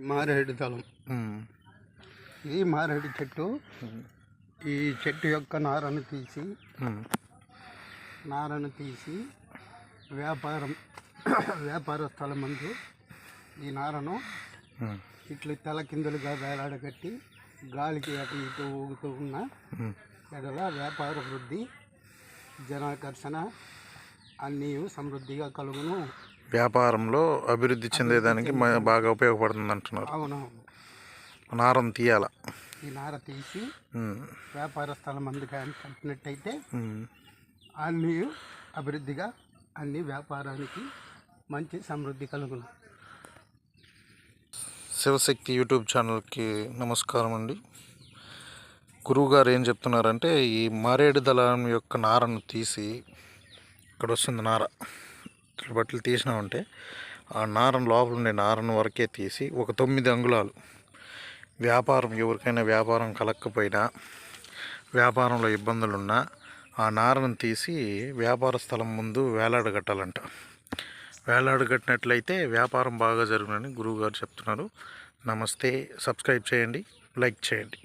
మారేడు దళం. ఈ మారేడు చెట్టు ఈ చెట్టు యొక్క నారను తీసి. నారను తీసి వ్యాపారం వ్యాపార స్థలం ముందు ఈ నారను. ఇట్లా తల కిందలుగా వేలాడగట్టి గాలికి అటు ఇటు ఊగుతూ ఉన్న. ఎడల వ్యాపార వృద్ధి జనాకర్షణ అన్నీ సమృద్ధిగా కలుగును వ్యాపారంలో అభివృద్ధి చెందేదానికి మ- బాగా ఉపయోగపడుతుంది అంటున్నారు. అవును నారం తీయాల. ఈ నార తీసి. వ్యాపార స్థలం అందుకు కట్టినట్టయితే. అన్నీ అభివృద్ధిగా అన్ని వ్యాపారానికి మంచి సమృద్ధి కలుగును. శివశక్తి యూట్యూబ్ ఛానల్కి నమస్కారం అండి. గురువు గారు ఏం చెప్తున్నారంటే ఈ మారేడు దళం యొక్క నారను తీసి ఇక్కడ వస్తుంది నార. బట్టలు తీసినామంటే ఆ నారం లోపల ఉండే నారను వరకే తీసి ఒక తొమ్మిది అంగుళాలు. వ్యాపారం ఎవరికైనా వ్యాపారం కలక్కపోయినా వ్యాపారంలో ఇబ్బందులున్నా ఆ నారను తీసి వ్యాపార స్థలం ముందు వేలాడగట్టాలంట వేలాడగట్టినట్లయితే వ్యాపారం బాగా జరుగునని గురువు గారు చెప్తున్నారు. నమస్తే సబ్స్క్రైబ్ చేయండి లైక్ చేయండి.